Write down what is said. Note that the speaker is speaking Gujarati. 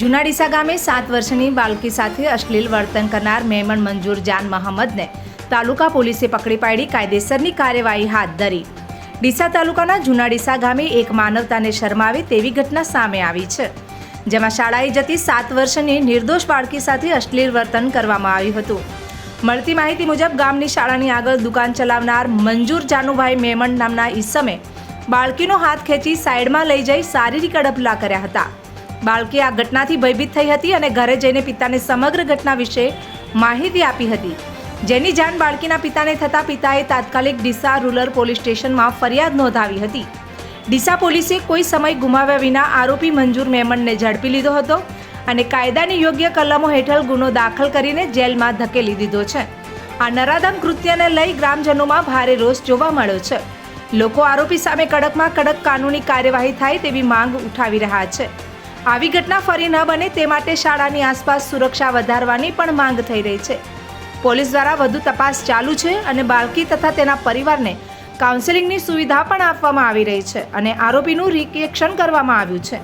જુનાડીસા ગામે સાત વર્ષની બાળકી સાથે અશ્લીલ વર્તન કરનાર મેમણ મંજૂર જાન મહંમદને તાલુકા પોલીસે પકડી પાડી કાયદેસરની કાર્યવાહી હાથ ધરી. ડીસા તાલુકાના જુનાડીસા ગામે એક માનવતાને શરમાવે તેવી ઘટના સામે આવી છે, જેમાં શાળાએ જતી સાત વર્ષની નિર્દોષ બાળકી સાથે અશ્લીલ વર્તન કરવામાં આવ્યું હતું. મળતી માહિતી મુજબ, ગામની શાળાની આગળ દુકાન ચલાવનાર મંજૂર જાનુભાઈ મેમણ નામના ઈસમે બાળકીનો હાથ ખેંચી સાઈડમાં લઈ જઈ શારીરિક અડપલા કર્યા હતા. બાળકી આ ઘટનાથી ભયભીત થઈ હતી અને ઘરે જઈને પિતાને સમગ્ર ઘટના વિશે માહિતી આપી હતી. જેની જાણ બાળકીના પિતાને થતાં પિતાએ તાત્કાલિક ડીસા રૂરલ પોલીસ સ્ટેશનમાં ફરિયાદ નોંધાવી હતી. ડીસા પોલીસે કોઈ સમય ગુમાવ્યા વિના આરોપી મંજૂર મેમણને ઝડપી લીધો હતો અને કાયદાની યોગ્ય કલમો હેઠળ ગુનો દાખલ કરીને જેલમાં ધકેલી દીધો છે. આ નરાધમ કૃત્યને લઈ ગ્રામજનોમાં ભારે રોષ જોવા મળ્યો છે. લોકો આરોપી સામે કડકમાં કડક કાનૂની કાર્યવાહી થાય તેવી માંગ ઉઠાવી રહ્યા છે. આવી ઘટના ફરી ન બને તે માટે શાળાની આસપાસ સુરક્ષા વધારવાની પણ માંગ થઈ રહી છે. પોલીસ દ્વારા વધુ તપાસ ચાલુ છે અને બાળકી તથા તેના પરિવારને કાઉન્સેલિંગની સુવિધા પણ આપવામાં આવી રહી છે અને આરોપીનું રિએક્શન કરવામાં આવ્યું છે.